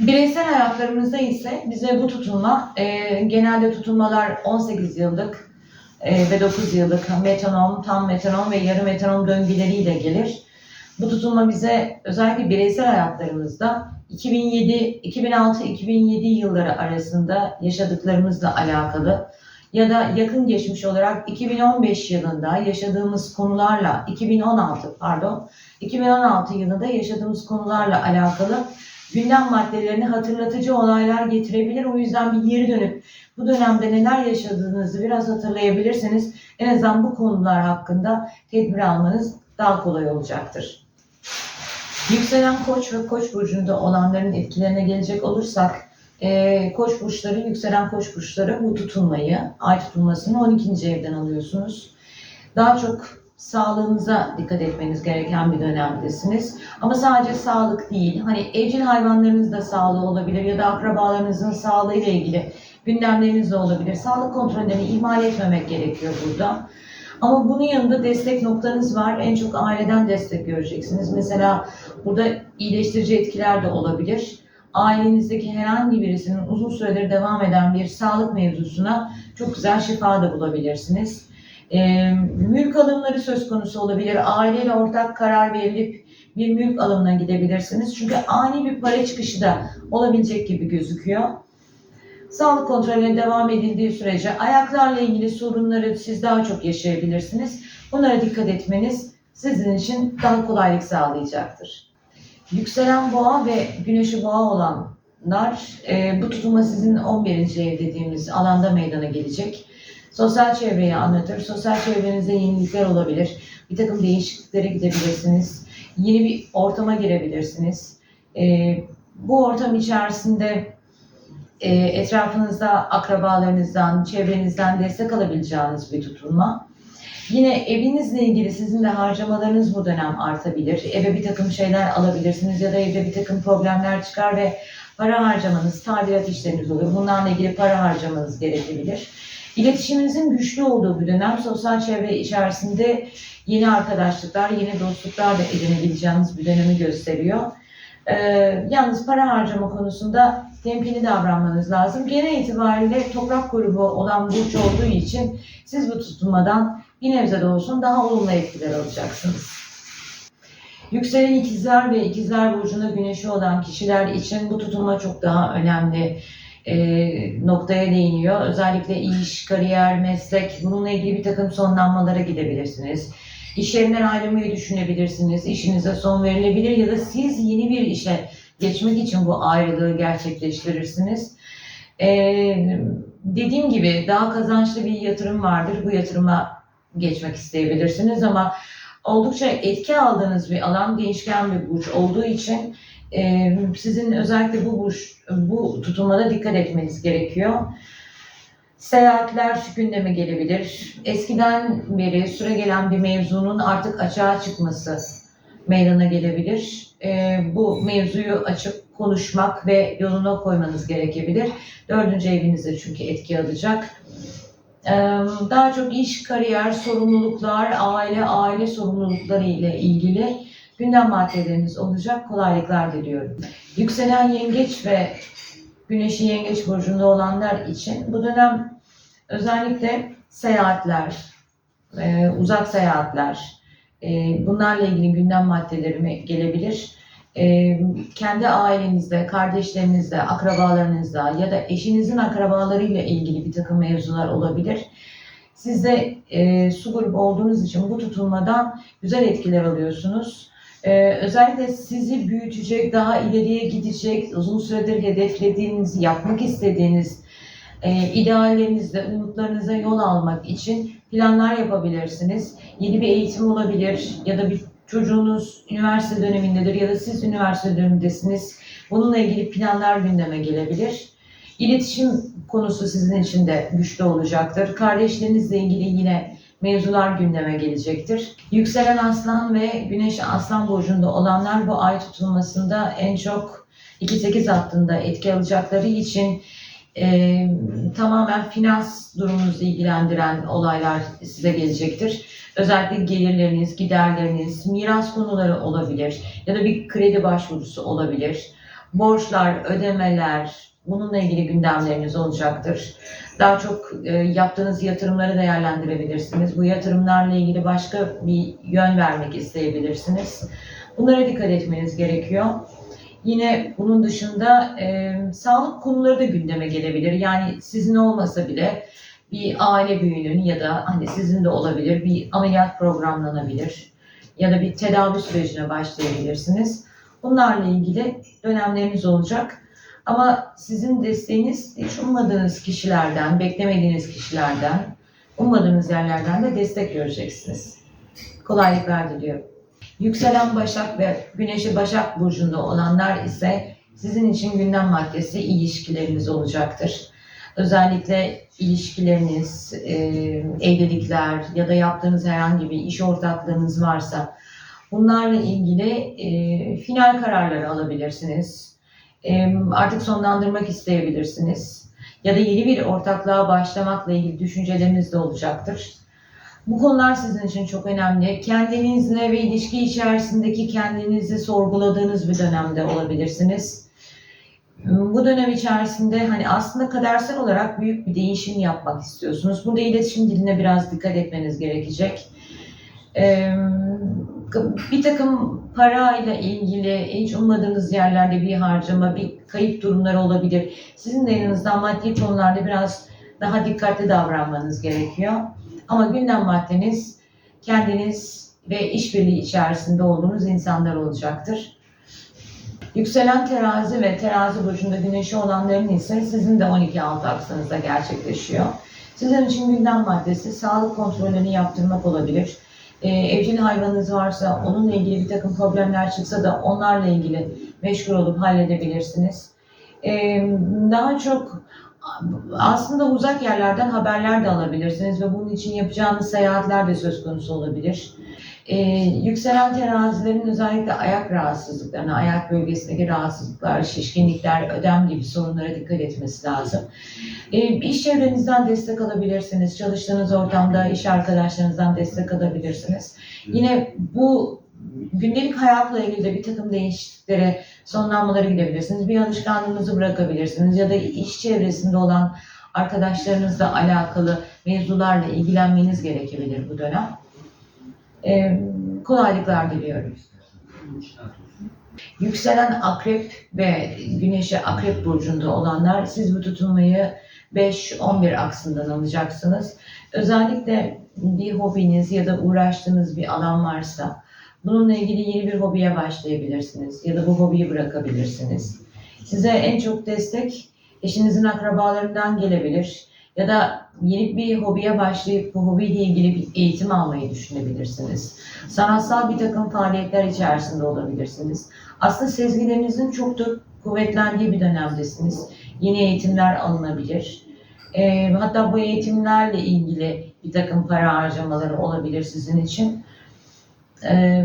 Bireysel hayatlarımızda ise bize bu tutulma, e, genelde tutulmalar 18 yıllık e, ve 9 yıllık metanom, tam metanom ve yarı metanom döngüleriyle gelir. Bu tutulma bize özellikle bireysel hayatlarımızda 2007, 2006-2007 yılları arasında yaşadıklarımızla alakalı ya da yakın geçmiş olarak 2015 yılında yaşadığımız konularla 2016 pardon 2016 yılında yaşadığımız konularla alakalı gündem maddelerini hatırlatıcı olaylar getirebilir. O yüzden bir geri dönüp bu dönemde neler yaşadığınızı biraz hatırlayabilirseniz en azından bu konular hakkında tedbir almanız daha kolay olacaktır. Yükselen koç ve koç burcunda olanların etkilerine gelecek olursak e, koç burçları, yükselen koç burçları bu tutulmayı, ay tutulmasını 12. evden alıyorsunuz. Daha çok sağlığınıza dikkat etmeniz gereken bir dönemdesiniz. Ama sadece sağlık değil, hani evcil hayvanlarınız da sağlığı olabilir ya da akrabalarınızın sağlığıyla ilgili gündemleriniz de olabilir. Sağlık kontrollerini ihmal etmemek gerekiyor burada. Ama bunun yanında destek noktanız var. En çok aileden destek göreceksiniz. Mesela burada iyileştirici etkiler de olabilir. Ailenizdeki herhangi birisinin uzun süredir devam eden bir sağlık mevzusuna çok güzel şifa da bulabilirsiniz. E, mülk alımları söz konusu olabilir. Aileyle ortak karar verilip bir mülk alımına gidebilirsiniz. Çünkü ani bir para çıkışı da olabilecek gibi gözüküyor. Sağlık kontrolüne devam edildiği sürece ayaklarla ilgili sorunları siz daha çok yaşayabilirsiniz. Bunlara dikkat etmeniz sizin için daha kolaylık sağlayacaktır. Yükselen boğa ve güneşi boğa olanlar e, bu tutulma sizin 11. ev dediğimiz alanda meydana gelecek. Sosyal çevreyi anlatır. Sosyal çevrenizde yenilikler olabilir. Bir takım değişikliklere gidebilirsiniz. Yeni bir ortama girebilirsiniz. E, bu ortam içerisinde e, etrafınızda akrabalarınızdan, çevrenizden destek alabileceğiniz bir tutulma. Yine evinizle ilgili sizin de harcamalarınız bu dönem artabilir. Eve bir takım şeyler alabilirsiniz ya da evde bir takım problemler çıkar ve para harcamanız, tadilat işleriniz olur. Bunlarla ilgili para harcamanız gerekebilir. İletişiminizin güçlü olduğu bir dönem sosyal çevre içerisinde yeni arkadaşlıklar, yeni dostluklar da edinebileceğiniz bir dönemi gösteriyor. Ee, yalnız para harcama konusunda temkinli davranmanız lazım. Genel itibariyle toprak grubu olan burç olduğu için siz bu tutulmadan bir nebze de olsun daha olumlu etkiler alacaksınız. Yükselen ikizler ve ikizler burcunda güneşi olan kişiler için bu tutulma çok daha önemli e, noktaya değiniyor. Özellikle iş, kariyer, meslek bununla ilgili bir takım sonlanmalara gidebilirsiniz. İş yerinden ayrılmayı düşünebilirsiniz. İşinize son verilebilir ya da siz yeni bir işe geçmek için bu ayrılığı gerçekleştirirsiniz. Ee, dediğim gibi daha kazançlı bir yatırım vardır. Bu yatırıma geçmek isteyebilirsiniz ama oldukça etki aldığınız bir alan değişken bir burç olduğu için e, sizin özellikle bu burç, bu tutulmada dikkat etmeniz gerekiyor. Seyahatler gündeme gelebilir. Eskiden beri süre gelen bir mevzunun artık açığa çıkması meydana gelebilir. E, bu mevzuyu açıp konuşmak ve yoluna koymanız gerekebilir. Dördüncü evinizde çünkü etki alacak. E, daha çok iş, kariyer, sorumluluklar, aile, aile sorumlulukları ile ilgili gündem maddeleriniz olacak. Kolaylıklar diliyorum. Yükselen yengeç ve güneşi yengeç burcunda olanlar için bu dönem özellikle seyahatler, e, uzak seyahatler, e, bunlarla ilgili gündem maddeleri mi gelebilir. E, kendi ailenizde, kardeşlerinizde, akrabalarınızda ya da eşinizin akrabalarıyla ilgili bir takım mevzular olabilir. Siz de e, su grubu olduğunuz için bu tutulmadan güzel etkiler alıyorsunuz. Ee, özellikle sizi büyütecek, daha ileriye gidecek, uzun süredir hedeflediğiniz, yapmak istediğiniz e, ideallerinizle, umutlarınıza yol almak için planlar yapabilirsiniz. Yeni bir eğitim olabilir ya da bir çocuğunuz üniversite dönemindedir ya da siz üniversite dönemindesiniz. Bununla ilgili planlar gündeme gelebilir. İletişim konusu sizin için de güçlü olacaktır. Kardeşlerinizle ilgili yine mevzular gündeme gelecektir. Yükselen aslan ve güneş aslan burcunda olanlar bu ay tutulmasında en çok 2-8 hattında etki alacakları için e, tamamen finans durumunuzu ilgilendiren olaylar size gelecektir. Özellikle gelirleriniz, giderleriniz, miras konuları olabilir ya da bir kredi başvurusu olabilir. borçlar, ödemeler, bununla ilgili gündemleriniz olacaktır. Daha çok e, yaptığınız yatırımları değerlendirebilirsiniz. Bu yatırımlarla ilgili başka bir yön vermek isteyebilirsiniz. Bunlara dikkat etmeniz gerekiyor. Yine bunun dışında e, sağlık konuları da gündeme gelebilir. Yani sizin olmasa bile bir aile büyüğünün ya da hani sizin de olabilir bir ameliyat programlanabilir ya da bir tedavi sürecine başlayabilirsiniz. Bunlarla ilgili dönemleriniz olacak. Ama sizin desteğiniz hiç ummadığınız kişilerden, beklemediğiniz kişilerden, ummadığınız yerlerden de destek göreceksiniz. Kolaylıklar diliyorum. Yükselen Başak ve Güneşi Başak Burcu'nda olanlar ise sizin için gündem maddesi ilişkileriniz olacaktır. Özellikle ilişkileriniz, e, evlilikler ya da yaptığınız herhangi bir iş ortaklığınız varsa bunlarla ilgili e, final kararları alabilirsiniz. Artık sonlandırmak isteyebilirsiniz. Ya da yeni bir ortaklığa başlamakla ilgili düşünceleriniz de olacaktır. Bu konular sizin için çok önemli. Kendinizle ve ilişki içerisindeki kendinizi sorguladığınız bir dönemde olabilirsiniz. Bu dönem içerisinde hani aslında kadersel olarak büyük bir değişim yapmak istiyorsunuz. Burada iletişim diline biraz dikkat etmeniz gerekecek. Ee, bir takım parayla ilgili hiç ummadığınız yerlerde bir harcama, bir kayıp durumları olabilir. Sizin de yanınızdan maddi konularda biraz daha dikkatli davranmanız gerekiyor. Ama gündem maddeniz kendiniz ve işbirliği içerisinde olduğunuz insanlar olacaktır. Yükselen terazi ve terazi burcunda güneşi olanların ise sizin de 12 alt aksınızda gerçekleşiyor. Sizin için gündem maddesi sağlık kontrolünü yaptırmak olabilir. Ee, evcil hayvanınız varsa onunla ilgili bir takım problemler çıksa da onlarla ilgili meşgul olup halledebilirsiniz. Ee, daha çok aslında uzak yerlerden haberler de alabilirsiniz ve bunun için yapacağınız seyahatler de söz konusu olabilir. Ee, yükselen terazilerin özellikle ayak rahatsızlıklarına, ayak bölgesindeki rahatsızlıklar, şişkinlikler, ödem gibi sorunlara dikkat etmesi lazım. Ee, iş çevrenizden destek alabilirsiniz, çalıştığınız ortamda iş arkadaşlarınızdan destek alabilirsiniz. Yine bu gündelik hayatla ilgili de bir takım değişikliklere, sonlanmalara gidebilirsiniz. Bir alışkanlığınızı bırakabilirsiniz ya da iş çevresinde olan arkadaşlarınızla alakalı mevzularla ilgilenmeniz gerekebilir bu dönem. Ee, kolaylıklar diliyorum. Yükselen akrep ve güneşi akrep burcunda olanlar siz bu tutulmayı 5-11 aksından alacaksınız. Özellikle bir hobiniz ya da uğraştığınız bir alan varsa bununla ilgili yeni bir hobiye başlayabilirsiniz ya da bu hobiyi bırakabilirsiniz. Size en çok destek eşinizin akrabalarından gelebilir ya da yeni bir hobiye başlayıp bu hobiyle ilgili bir eğitim almayı düşünebilirsiniz. Sanatsal bir takım faaliyetler içerisinde olabilirsiniz. Aslında sezgilerinizin çok da kuvvetlendiği bir dönemdesiniz. Yeni eğitimler alınabilir. E, hatta bu eğitimlerle ilgili bir takım para harcamaları olabilir sizin için. E,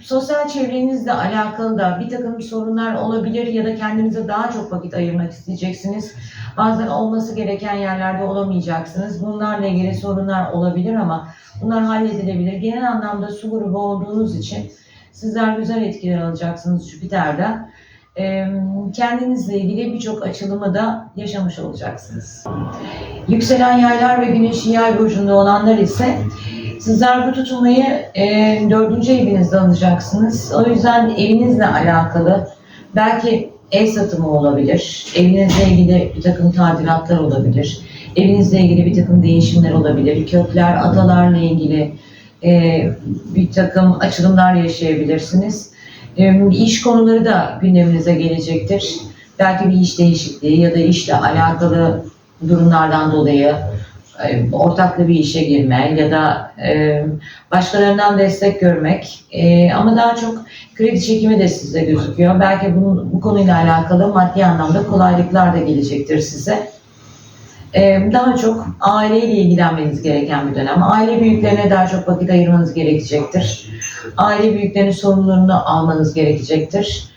sosyal çevrenizle alakalı da bir takım sorunlar olabilir ya da kendinize daha çok vakit ayırmak isteyeceksiniz. Bazen olması gereken yerlerde olamayacaksınız. Bunlarla ilgili sorunlar olabilir ama bunlar halledilebilir. Genel anlamda su grubu olduğunuz için sizler güzel etkiler alacaksınız Jüpiter'den. Ee, kendinizle ilgili birçok açılımı da yaşamış olacaksınız. Yükselen yaylar ve güneşi yay burcunda olanlar ise sizler bu tutulmayı e, dördüncü evinizde alacaksınız. O yüzden evinizle alakalı belki ev satımı olabilir, evinizle ilgili bir takım tadilatlar olabilir, evinizle ilgili bir takım değişimler olabilir, kökler, atalarla ilgili e, bir takım açılımlar yaşayabilirsiniz. E, iş konuları da gündeminize gelecektir. Belki bir iş değişikliği ya da işle alakalı durumlardan dolayı ortaklı bir işe girme ya da e, başkalarından destek görmek e, ama daha çok kredi çekimi de size gözüküyor. Belki bunun, bu konuyla alakalı maddi anlamda kolaylıklar da gelecektir size. E, daha çok aileyle ilgilenmeniz gereken bir dönem. Aile büyüklerine daha çok vakit ayırmanız gerekecektir. Aile büyüklerinin sorumluluğunu almanız gerekecektir.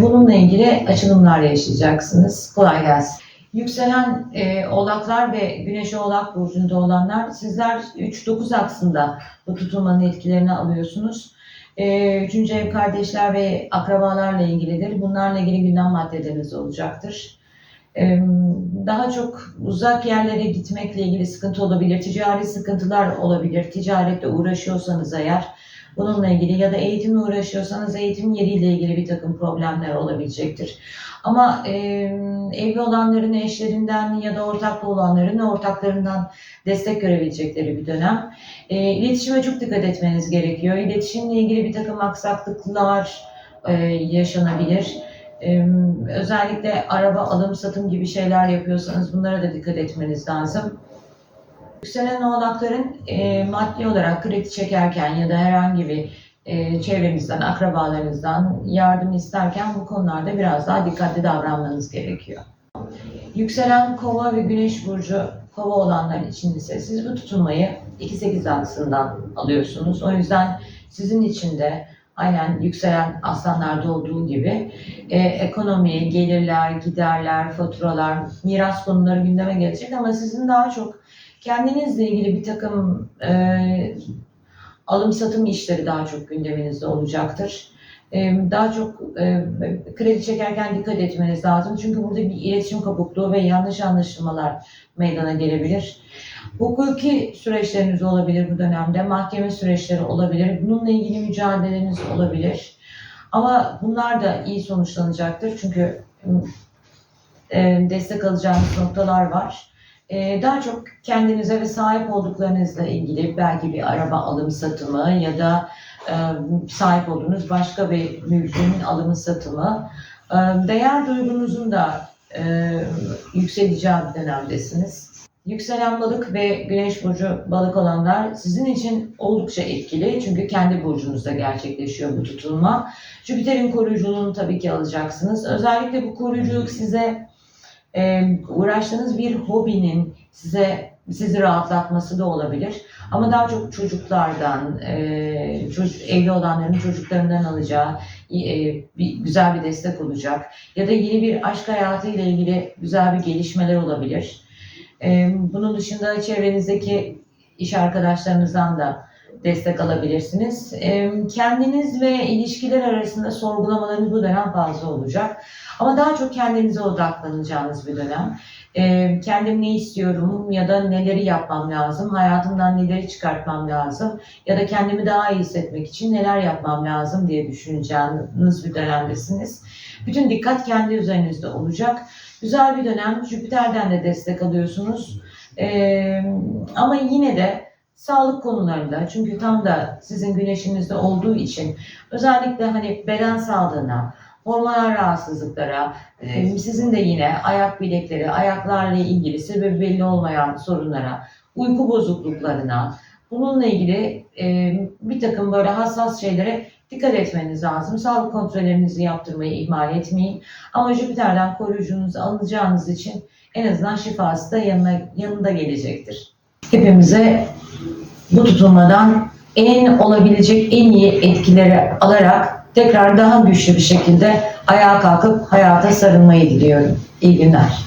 Bununla ilgili açılımlar yaşayacaksınız. Kolay gelsin. Yükselen e, oğlaklar ve güneş oğlak burcunda olanlar sizler 3-9 aksında bu tutulmanın etkilerini alıyorsunuz. E, üçüncü ev kardeşler ve akrabalarla ilgilidir. Bunlarla ilgili gündem maddeleriniz olacaktır. E, daha çok uzak yerlere gitmekle ilgili sıkıntı olabilir. Ticari sıkıntılar olabilir. Ticaretle uğraşıyorsanız eğer bununla ilgili ya da eğitimle uğraşıyorsanız eğitim yeriyle ilgili bir takım problemler olabilecektir. Ama e, evli olanların eşlerinden ya da ortaklı olanların ortaklarından destek görebilecekleri bir dönem. E, iletişime çok dikkat etmeniz gerekiyor. İletişimle ilgili bir takım aksaklıklar e, yaşanabilir. E, özellikle araba alım satım gibi şeyler yapıyorsanız bunlara da dikkat etmeniz lazım. Yükselen oğlakların e, maddi olarak kredi çekerken ya da herhangi bir e, çevrenizden, akrabalarınızdan yardım isterken bu konularda biraz daha dikkatli davranmanız gerekiyor. Yükselen kova ve güneş burcu kova olanlar için ise siz bu tutulmayı 2-8 aksından alıyorsunuz. O yüzden sizin için de aynen yükselen aslanlarda olduğu gibi e, ekonomi, gelirler, giderler, faturalar, miras konuları gündeme gelecek ama sizin daha çok kendinizle ilgili bir takım e, alım satım işleri daha çok gündeminizde olacaktır. E, daha çok e, kredi çekerken dikkat etmeniz lazım. Çünkü burada bir iletişim kopukluğu ve yanlış anlaşılmalar meydana gelebilir. Hukuki süreçleriniz olabilir bu dönemde. Mahkeme süreçleri olabilir. Bununla ilgili mücadeleniz olabilir. Ama bunlar da iyi sonuçlanacaktır. Çünkü e, destek alacağınız noktalar var. E, daha çok kendinize ve sahip olduklarınızla ilgili belki bir araba alım satımı ya da e, sahip olduğunuz başka bir mülkün alımı satımı. E, değer duygunuzun da e, yükseleceği bir dönemdesiniz. Yükselen balık ve güneş burcu balık olanlar sizin için oldukça etkili. Çünkü kendi burcunuzda gerçekleşiyor bu tutulma. Jüpiter'in koruyuculuğunu tabii ki alacaksınız. Özellikle bu koruyuculuk size e, uğraştığınız bir hobinin size sizi rahatlatması da olabilir. Ama daha çok çocuklardan, e, çocuk, evli olanların çocuklarından alacağı e, bir, güzel bir destek olacak. Ya da yeni bir aşk hayatı ile ilgili güzel bir gelişmeler olabilir. E, bunun dışında çevrenizdeki iş arkadaşlarınızdan da destek alabilirsiniz. E, kendiniz ve ilişkiler arasında sorgulamalarınız bu dönem fazla olacak. Ama daha çok kendinize odaklanacağınız bir dönem. Ee, kendim ne istiyorum ya da neleri yapmam lazım, hayatımdan neleri çıkartmam lazım ya da kendimi daha iyi hissetmek için neler yapmam lazım diye düşüneceğiniz bir dönemdesiniz. Bütün dikkat kendi üzerinizde olacak. Güzel bir dönem. Jüpiter'den de destek alıyorsunuz. Ee, ama yine de sağlık konularında çünkü tam da sizin güneşinizde olduğu için özellikle hani beden sağlığına, hormonal rahatsızlıklara, e, sizin de yine ayak bilekleri, ayaklarla ilgili sebebi belli olmayan sorunlara, uyku bozukluklarına, bununla ilgili e, bir takım böyle hassas şeylere dikkat etmeniz lazım. Sağlık kontrollerinizi yaptırmayı ihmal etmeyin. Ama Jüpiter'den koruyucunuzu alacağınız için en azından şifası da yanına, yanında gelecektir. Hepimize bu tutulmadan en olabilecek en iyi etkileri alarak tekrar daha güçlü bir şekilde ayağa kalkıp hayata sarılmayı diliyorum. İyi günler.